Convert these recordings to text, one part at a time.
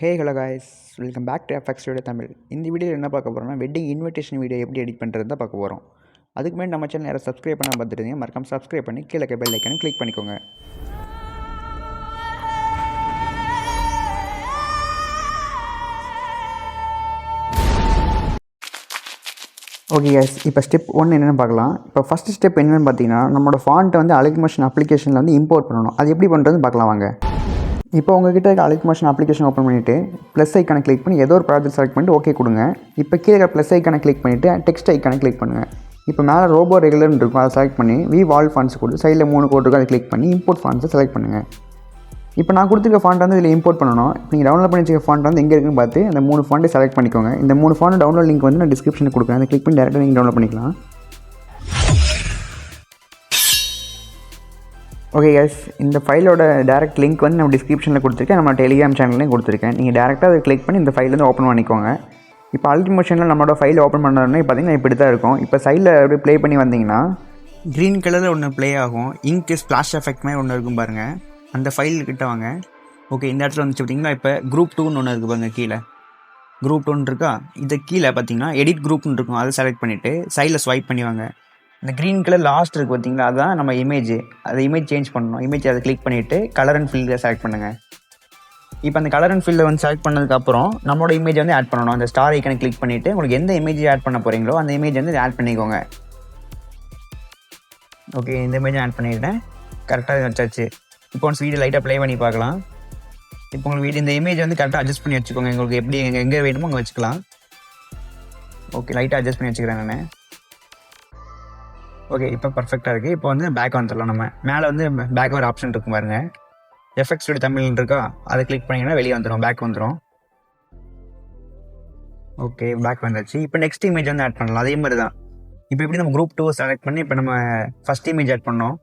Hey hello guys welcome back to FX studio Tamil இந்த வீடியோவில் என்ன பார்க்க போகிறோம்னா வெட்டிங் இன்விடேஷன் வீடியோ எப்படி எடிட் பண்ணுறது தான் பார்க்க போகிறோம் அதுக்கு மேலே நம்ம சேனல் யாரும் சப்ஸ்கிரைப் பண்ண பார்த்துருந்தீங்க மறக்காம சப்ஸ்கிரைப் பண்ணி கீழே பெல் ஐக்கனும் கிளிக் பண்ணிக்கோங்க. ஓகே எஸ் இப்போ ஸ்டெப் ஒன்று என்னென்னு பார்க்கலாம். இப்போ ஃபஸ்ட்டு ஸ்டெப் என்னென்னு பார்த்தீங்கன்னா நம்மளோட ஃபாண்ட்டை வந்து அலிகமேஷன் அப்ளிகேஷனில் வந்து இம்போர்ட் பண்ணணும். அது எப்படி பண்ணுறதுன்னு பார்க்கலாம் வாங்க. இப்போ உங்ககிட்ட இருக்க அலைக் மோஷன் அப்ளிகேஷன் ஓப்பன் பண்ணிவிட்டு ப்ளஸ் ஐக்கானை கிளிக் பண்ணி ஏதோ ஒரு ப்ராஜெக்ட் செலக்ட் பண்ணிட்டு ஓகே கொடுங்க. இப்போ கீழே இருக்க ப்ளஸ் ஐக்கானை கிளிக் பண்ணிவிட்டு டெக்ஸ்ட் ஐக்கானை கிளிக் பண்ணுங்கள் இப்போ மேலே ரோபோ ரெகுலர்னு இருக்கும் அதை செலக்ட் பண்ணி வி வால் ஃபான்ஸ் கொடுத்து சைடில் மூணு கோட் இருக்கும் அதை கிளிக் பண்ணி இம்போர்ட் ஃபான்ஸை செலக்ட் பண்ணுங்கள் இப்போ நான் கொடுத்துருக்க ஃபாண்ட் வந்து இதில் இம்போர்ட் பண்ணணும். நீங்கள் டவுன்லோட் பண்ணி வச்சுக்க ஃபாண்ட் வந்து எங்கே இருக்குன்னு பார்த்து அந்த மூணு ஃபாண்ட்டை செலக்ட் பண்ணிக்கோங்க. இந்த மூணு ஃபாண்ட் டவுன்லோட் லிங்க் வந்து நான் டிஸ்கிரிப்ஷனில் கொடுக்குறேன். அதை கிளிக் பண்ணி டேரெக்டாக நீங்கள் டவுன்லோட் பண்ணிக்கலாம். ஓகே எஸ் இந்த ஃபைலோட டேரக்ட் லிங்க் வந்து நம்ம டிஸ்கிரிப்ஷனில் கொடுத்துருக்கேன். நம்ம டெலிகிராம் சேனல்லையும் கொடுத்துருக்கேன். நீங்கள் டேரெக்டாக அதை கிளிக் பண்ணி இந்த ஃபைல் வந்து ஓப்பன் பண்ணிக்கோங்க. இப்போ அல்டிமோஷனில் நம்மளோட ஃபைல் ஓப்பன் பண்ணோன்னே பார்த்தீங்கன்னா இப்படி தான் இருக்கும். இப்போ சைடில் அப்படியே ப்ளே பண்ணி வந்தீங்கன்னா க்ரீன் கலரில் ஒன்று ப்ளே ஆகும். இங்க் ஸ்ப்ளாஷ் எஃபெக்ட் மாதிரி ஒன்று இருக்கும் பாருங்கள் அந்த ஃபைல் கிட்ட வாங்க. ஓகே இந்த இடத்துல வந்துச்சு பார்த்தீங்கன்னா இப்போ குரூப் டூன்னு ஒன்று இருக்குது பாருங்க கீழே. குரூப் டூன்னு இருக்கா? இது கீழே பார்த்தீங்கன்னா எடிட் குரூப்னு இருக்கும். அதை செலக்ட் பண்ணிவிட்டு சைடில் ஸ்வைப் பண்ணி வாங்க. இந்த க்ரீன் கலர் லாஸ்ட் இருக்குது பார்த்தீங்களா? அதுதான் நம்ம இமேஜ் அதை இமேஜ் சேஞ்ச் பண்ணணும். இமேஜ் அதை கிளிக் பண்ணிவிட்டு கலர் அண்ட் ஃபீல்டை செலக்ட் பண்ணுங்கள் இப்போ அந்த கலர் அண்ட் ஃபீல்டை வந்து செலக்ட் பண்ணதுக்கப்புறம் நம்மளோட இமேஜ் வந்து ஆட் பண்ணணும். அந்த ஸ்டார் ஐக்கனை கிளிக் பண்ணிவிட்டு உங்களுக்கு எந்த இமேஜ் ஆட் பண்ண போகிறீங்களோ அந்த இமேஜ் வந்து ஆட் பண்ணிக்கோங்க. ஓகே இந்த இமேஜ் ஆட் பண்ணிவிட்டேன் கரெக்டாக வச்சாச்சு. இப்போ ஒன்ஸ் வீடியோ லைட்டாக ப்ளே பண்ணி பார்க்கலாம். இப்போ உங்களுக்கு வீடியோ இந்த இமேஜ் வந்து கரெக்டாக அட்ஜஸ்ட் பண்ணி வச்சுக்கோங்க. உங்களுக்கு எப்படி எங்கே எங்கே வேணுமோ அங்கே வச்சுக்கலாம். ஓகே லைட்டாக அட்ஜஸ்ட் பண்ணி வச்சுக்கிறேன் நான். ஓகே இப்போ பர்ஃபெக்டாக இருக்குது இப்போ வந்து பேக் வந்துடலாம் நம்ம. மேலே வந்து பேக் ஒரு ஆப்ஷன் இருக்கும் பாருங்க. எஃபெக்ட்ஸ் தமிழ் இருக்கா? அதை கிளிக் பண்ணிங்கன்னா வெளியே வந்துடும் பேக் வந்துடும் ஓகே பேக் வந்தாச்சு இப்போ நெக்ஸ்ட் இமேஜ் வந்து ஆட் பண்ணலாம். அதே மாதிரி தான் இப்போ எப்படி நம்ம குரூப் டூ செலக்ட் பண்ணி இப்போ நம்ம ஃபஸ்ட் இமேஜ் ஆட் பண்ணோம்.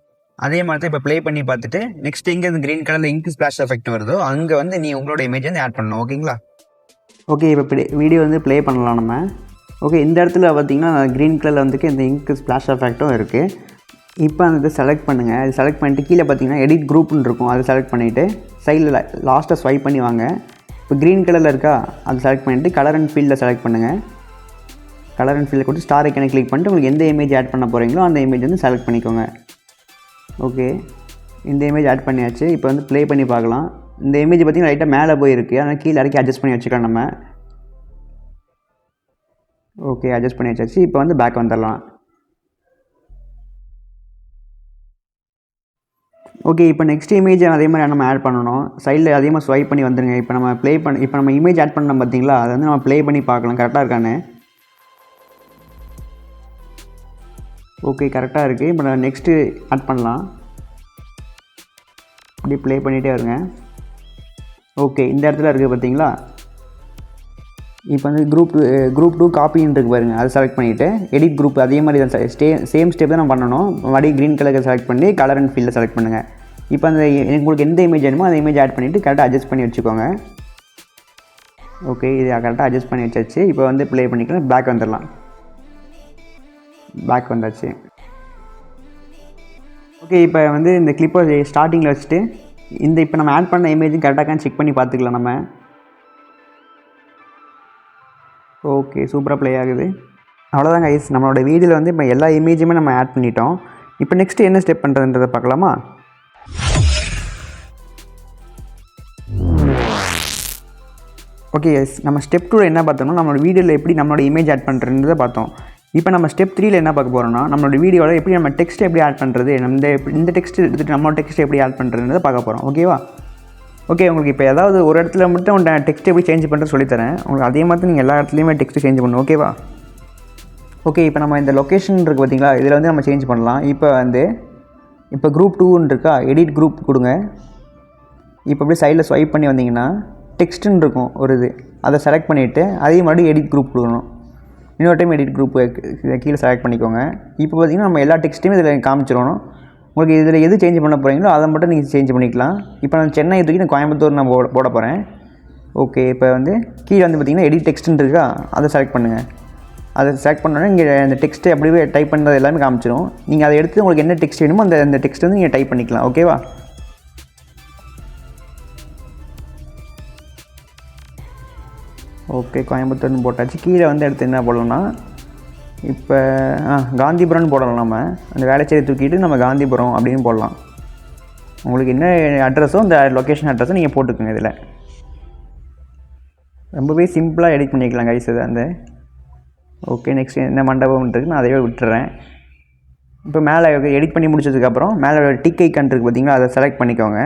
அதே மாதிரி தான் இப்போ ப்ளே பண்ணி பார்த்துட்டு நெக்ஸ்ட் எங்கே இந்த க்ரீன் கலரில் இங்க் ஸ்பிளாஷ் எஃபெக்ட் வருதோ அங்கே வந்து நீ உங்களோட இமேஜ் வந்து ஆட் பண்ணணும். ஓகேங்களா ஓகே இப்போ வீடியோ வந்து ப்ளே பண்ணலாம் நம்ம. ஓகே இந்த இடத்துல பார்த்தீங்கன்னா க்ரீன் கலரில் வந்துக்கு இந்த இங்க்கு ஸ்ப்ளாஷ் எஃபெக்ட்டும் இருக்குது இப்போ அந்த இதை செலக்ட் பண்ணுங்கள் அது செலக்ட் பண்ணிட்டு கீழே பார்த்தீங்கன்னா எடிட் குரூப்னு இருக்கும். அதை செலக்ட் பண்ணிவிட்டு சைடில் லாஸ்ட்டாக ஸ்வைப் பண்ணி வாங்க. இப்போ க்ரீன் கலரில் இருக்கா? அதை செலக்ட் பண்ணிவிட்டு கலர் அண்ட் ஃபீல்டில் செலக்ட் பண்ணுங்கள் கலர் அண்ட் ஃபீல்டில் கொடுத்து ஸ்டார் ஐக்கனை கிளிக் பண்ணிட்டு உங்களுக்கு எந்த இமேஜ் ஆட் பண்ண போகிறீங்களோ அந்த இமேஜ் வந்து செலக்ட் பண்ணிக்கோங்க. ஓகே இந்த இமேஜ் ஆட் பண்ணியாச்சு. இப்போ வந்து ப்ளே பண்ணி பார்க்கலாம். இந்த இமேஜ் பார்த்திங்கன்னா லைட்டாக மேலே போயிருக்கு. அதனால் கீழே இறக்கி அட்ஜஸ்ட் பண்ணி வச்சுக்கலாம் நம்ம. ஓகே அட்ஜஸ்ட் பண்ணி வச்சாச்சு. இப்போ வந்து பேக் வந்துடலாம். ஓகே இப்போ நெக்ஸ்ட் இமேஜ் அதே மாதிரி நம்ம ஆட் பண்ணணும். சைடில் அதிகமாக ஸ்வைப் பண்ணி வந்துருங்க. இப்போ நம்ம ப்ளே பண்ண இப்போ நம்ம இமேஜ் ஆட் பண்ணோம் பார்த்தீங்களா? அதை வந்து நம்ம ப்ளே பண்ணி பார்க்கலாம். கரெக்டாக இருக்கான்னு. ஓகே கரெக்டாக இருக்குது இப்போ நான் நெக்ஸ்ட்டு ஆட் பண்ணலாம். இப்படி ப்ளே பண்ணிகிட்டே வருங்க ஓகே இந்த இடத்துல இருக்குது பார்த்தீங்களா? இப்போ வந்து குரூப் குரூப் டூ காப்பின்னு இருக்கு பாருங்கள் அதை செலக்ட் பண்ணிவிட்டு எடிட் குரூப் அதே மாதிரி தான் ஸ்டே சேம் ஸ்டெப் தான் நம்ம பண்ணணும். மறுபடியும் க்ரீன் கலருக்கு செலக்ட் பண்ணி கலர் அண்ட் ஃபீல்டில் செலக்ட் பண்ணுங்கள் இப்போ அந்த உங்களுக்கு எந்த இமேஜ் வேணுமோ அந்த இமேஜ் ஆட் பண்ணிவிட்டு கரெக்டாக அட்ஜஸ்ட் பண்ணி வச்சுக்கோங்க. ஓகே இது கரெக்டாக அட்ஜஸ்ட் பண்ணி வச்சாச்சு. இப்போ வந்து ப்ளே பண்ணிக்கலாம் பேக் வந்துடலாம். பேக் வந்தாச்சு. ஓகே இப்போ வந்து இந்த கிளிப்பை ஸ்டார்டிங்கில் வச்சுட்டு இந்த இப்போ நம்ம ஆட் பண்ண இமேஜும் கரெக்டாக செக் பண்ணி பார்த்துக்கலாம் நம்ம. ஓகே சூப்பராக ப்ளே ஆகுது. அவ்வளோதாங்க ஐஸ் நம்மளோட வீடியோவில் வந்து இப்போ எல்லா இமேஜுமே நம்ம ஆட் பண்ணிட்டோம். இப்போ நெக்ஸ்ட்டு என்ன ஸ்டெப் பண்ணுறதுன்றதை பார்க்கலாமா? ஓகே எஸ் நம்ம ஸ்டெப் டூவில் என்ன பார்த்தோம்னா நம்மளோட வீடியோவில் எப்படி நம்மளோட இமேஜ் ஆட் பண்ணுறதுன்றதை பார்த்தோம். இப்போ நம்ம ஸ்டெப் த்ரீயில் என்ன பார்க்க போகிறோம்னா நம்மளோட வீடியோவில் எப்படி நம்ம டெக்ஸ்ட் எப்படி ஆட் பண்ணுறது நம்ம இந்த டெக்ஸ்ட் எடுத்துகிட்டு நம்மளோட டெக்ஸ்ட் எப்படி ஆட் பண்ணுறதுன்றதை பார்க்க போகிறோம் ஓகேவா ஓகே உங்களுக்கு இப்போ ஏதாவது ஒரு இடத்துல மட்டும் உங்கள் டெக்ஸ்ட் எப்படி சேஞ்ச் பண்ணுறது சொல்லித்தரேன் உங்களுக்கு அதே மாதிரி நீங்கள் எல்லா இடத்துலையுமே டெக்ஸ்ட் சேஞ்ச் பண்ணணும் ஓகேவா ஓகே இப்போ நம்ம இந்த லொக்கேஷன் இருக்குது பார்த்தீங்களா இதில் வந்து நம்ம சேஞ்ச் பண்ணலாம். இப்போ வந்து இப்போ குரூப் டூன்னு இருக்கா? எடிட் குரூப் கொடுங்க. இப்போ அப்படியே சைடில் ஸ்வைப் பண்ணி வந்தீங்கன்னா டெக்ஸ்ட்டுன்னு இருக்கும் ஒரு இது. அதை செலக்ட் பண்ணிவிட்டு அதே மறுபடியும் எடிட் குரூப் கொடுக்கணும். இன்னொரு டைம் எடிட் குரூப் கீழே செலக்ட் பண்ணிக்கோங்க. இப்போ பார்த்தீங்கன்னா நம்ம எல்லா டெக்ஸ்ட்டையும் இதில் காமிச்சிடணும். உங்களுக்கு இதில் எது சேஞ்ச் பண்ண போகிறீங்களோ அதை மட்டும் நீங்கள் சேஞ்ச் பண்ணிக்கலாம். இப்போ நான் சென்னை தூக்கி நான் கோயம்புத்தூர் நான் போட போட போகிறேன் ஓகே இப்போ வந்து கீழே வந்து பார்த்தீங்கன்னா எடிட் டெக்ஸ்ட்டுன்னு இருக்கா? அதை செலக்ட் பண்ணுங்கள் அதை செலக்ட் பண்ணோன்னே இங்கே அந்த டெக்ஸ்ட்டு அப்படியே டைப் பண்ணுறது எல்லாமே காமிச்சிடும் நீங்கள் அதை எடுத்து உங்களுக்கு என்ன டெக்ஸ்ட் வேணுமோ அந்த அந்த டெக்ஸ்ட் வந்து நீங்கள் டைப் பண்ணிக்கலாம். ஓகேவா ஓகே கோயம்புத்தூர்னு போட்டாச்சு. கீழே வந்து எடுத்து என்ன போடலாம்னா இப்போ ஆ காந்திபுரம்னு போடலாம் நம்ம அந்த வேலைச்சேரி தூக்கிட்டு நம்ம காந்திபுரம் அப்படின்னு போடலாம். உங்களுக்கு என்ன அட்ரஸோ அந்த லொக்கேஷன் அட்ரஸோ நீங்கள் போட்டுக்கோங்க இதில். ரொம்பவே சிம்பிளாக எடிட் பண்ணிக்கலாம் கைஸ் இது அந்த ஓகே நெக்ஸ்ட் என்ன மண்டபம்ன்றது நான் அதையே விட்டுறேன். இப்போ மேலே எடிட் பண்ணி முடிச்சதுக்கப்புறம் மேலே டிக் ஐக்கான் இருக்குது பார்த்தீங்களா அதை செலக்ட் பண்ணிக்கோங்க.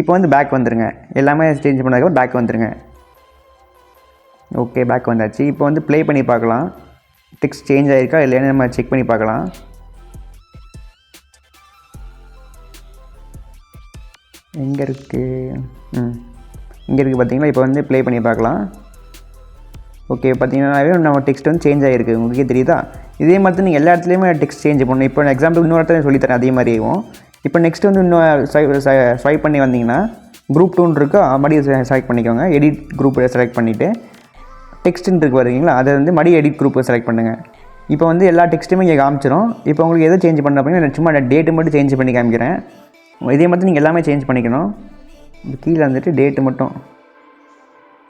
இப்போ வந்து பேக் வந்துடுங்க எல்லாமே சேஞ்ச் பண்ணதுக்கப்புறம் பேக் வந்துருங்க. ஓகே பேக் வந்தாச்சு. இப்போ வந்து ப்ளே பண்ணி பார்க்கலாம். டெக்ஸ்ட் சேஞ்ச் ஆகிருக்கா இல்லைன்னு நம்ம செக் பண்ணி பார்க்கலாம். எங்கே இருக்குது ம். இங்கே இருக்குது பார்த்தீங்களா? இப்போ வந்து ப்ளே பண்ணி பார்க்கலாம். ஓகே பார்த்தீங்கன்னாவே நம்ம டெக்ஸ்ட் வந்து சேஞ்ச் ஆகிருக்கு உங்களுக்கே தெரியுதா? இதே மாதிரி நீங்கள் எல்லா இடத்துலையுமே டெக்ஸ்ட் சேஞ்ச் பண்ணணும். இப்போ எக்ஸாம்பிள் இன்னொரு இடத்துல சொல்லித்தரேன் அதே மாதிரியும் இப்போ நெக்ஸ்ட் வந்து இன்னும் ஸ்வைப் பண்ணி வந்தீங்கன்னா குரூப் டூன் இருக்கோ? மறுபடியும் செலக்ட் பண்ணிக்கோங்க. எடிட் குரூப் செலக்ட் பண்ணிவிட்டு டெக்ஸ்ட்டுன்னு இருக்கு வருவீங்களா அதை வந்து மடி எடிட் குரூப்பை செலக்ட் பண்ணுங்கள் இப்போ வந்து எல்லா டெக்ஸ்ட்டுமே இங்கே காமிச்சிரும். இப்போ உங்களுக்கு எதை சேஞ்ச் பண்ண அப்படின்னா நான் சும்மா டேட்டு மட்டும் சேஞ்ச் பண்ணி காமிக்கிறேன். இதே மாதிரி நீங்கள் எல்லாமே சேஞ்ச் பண்ணிக்கணும். கீழே வந்துட்டு டேட்டு மட்டும்.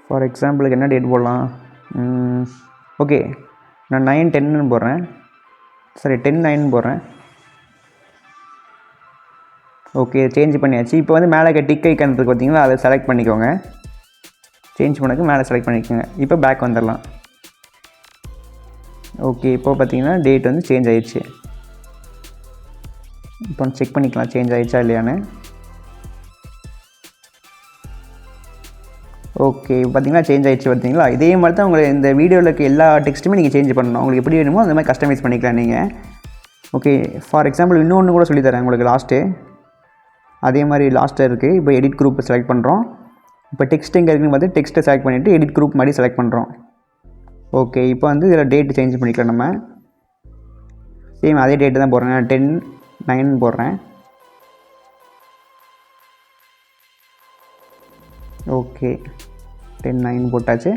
ஃபார் எக்ஸாம்பிளுக்கு என்ன டேட் போடலாம்? ஓகே நான் நைன் டென்னு போடுறேன். சரி டென் நைன் போடுறேன். ஓகே சேஞ்ச் பண்ணியாச்சு. இப்போ வந்து மேலே டிக் ஐக்கன் இருக்குது பார்த்தீங்களா அதை செலக்ட் பண்ணிக்கோங்க. சேஞ்ச் பண்ணக்கு மேலே செலக்ட் பண்ணிக்கோங்க. இப்போ பேக் வந்துடலாம். ஓகே இப்போ பார்த்தீங்கன்னா டேட் வந்து சேஞ்ச் ஆயிடுச்சு. இப்போ செக் பண்ணிக்கலாம் சேஞ்ச் ஆயிடுச்சா இல்லையான்னு. ஓகே பார்த்தீங்கன்னா சேஞ்ச் ஆயிடுச்சு பார்த்தீங்களா? இதே மாதிரி தான் உங்களை இந்த வீடியோவில் இருக்க எல்லா டெக்ஸ்ட்டுமே நீங்கள் சேஞ்ச் பண்ணணும். உங்களுக்கு எப்படி வேணுமோ அந்த மாதிரி கஸ்டமைஸ் பண்ணிக்கலாம் நீங்கள் ஓகே ஃபார் எக்ஸாம்பிள் இன்னொன்று கூட சொல்லித்தரேன் உங்களுக்கு லாஸ்ட்டு அதே மாதிரி லாஸ்ட்டில் இருக்குது இப்போ எடிட் குரூப்பை செலக்ட் பண்ணுறோம் இப்போ டெக்ஸ்ட் எங்கே இருக்குன்னு வந்து டெக்ஸ்ட்டை செலக்ட் பண்ணிவிட்டு எடிட் குரூப் மாதிரி செலக்ட் பண்ணுறோம் ஓகே இப்போ வந்து இதில் டேட்டு சேஞ்ச் பண்ணிக்கலாம் நம்ம. சேம் அதே டேட்டு தான் போடுறேன். டென் நைன் போடுறேன். ஓகே டென் நைன் போட்டாச்சு.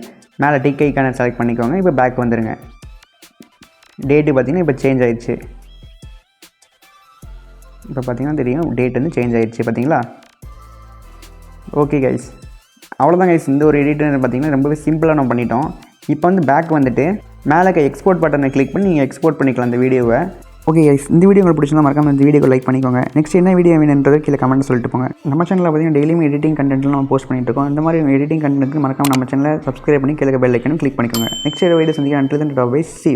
மேலே டிக் ஐக்கான செலக்ட் பண்ணிக்கோங்க. இப்போ பேக் வந்துடுங்க டேட்டு பார்த்தீங்கன்னா இப்போ சேஞ்ச் ஆயிடுச்சு. இப்போ பார்த்தீங்கன்னா தெரியும் டேட் வந்து சேஞ்ச் ஆயிடுச்சு பார்த்தீங்களா? ஓகே கைஸ் அவ்வளோதான் கைஸ் இந்த ஒரு எடிட்டர் பார்த்தீங்கன்னா ரொம்பவே சிம்பிளாக நம்ம பண்ணிட்டோம். இப்போ வந்து பேக் வந்துட்டு மேலே எக்ஸ்போர்ட் பட்டனை கிளிக் பண்ணி நீங்கள் எக்ஸ்போர்ட் பண்ணிக்கலாம் அந்த வீடியோவை ஓகே கைஸ் இந்த வீடியோ உங்களுக்கு பிடிச்சிருந்தா மறக்காம இந்த வீடியோ லைக் பண்ணிக்கோங்க. நெக்ஸ்ட் என்ன வீடியோ வேணுன்றது கீழே கமெண்ட் சொல்லிட்டு போங்க. நம்ம சேனலில் பார்த்தீங்கன்னா டெய்லியும் எடிட்டிங் கண்டென்ட்லாம் நம்ம போஸ்ட் பண்ணிட்டு இருக்கோம். இந்த மாதிரி எடிட்டிங் கண்டென்ட்க்கு மறக்காம நம்ம சேனலை சப்ஸ்கிரைப் பண்ணி கீழே பெல் ஐக்கனும் கிளிக் பண்ணிக்கோங்க. நெக்ஸ்ட் வீடியோ சந்திக்க டாப் பை சி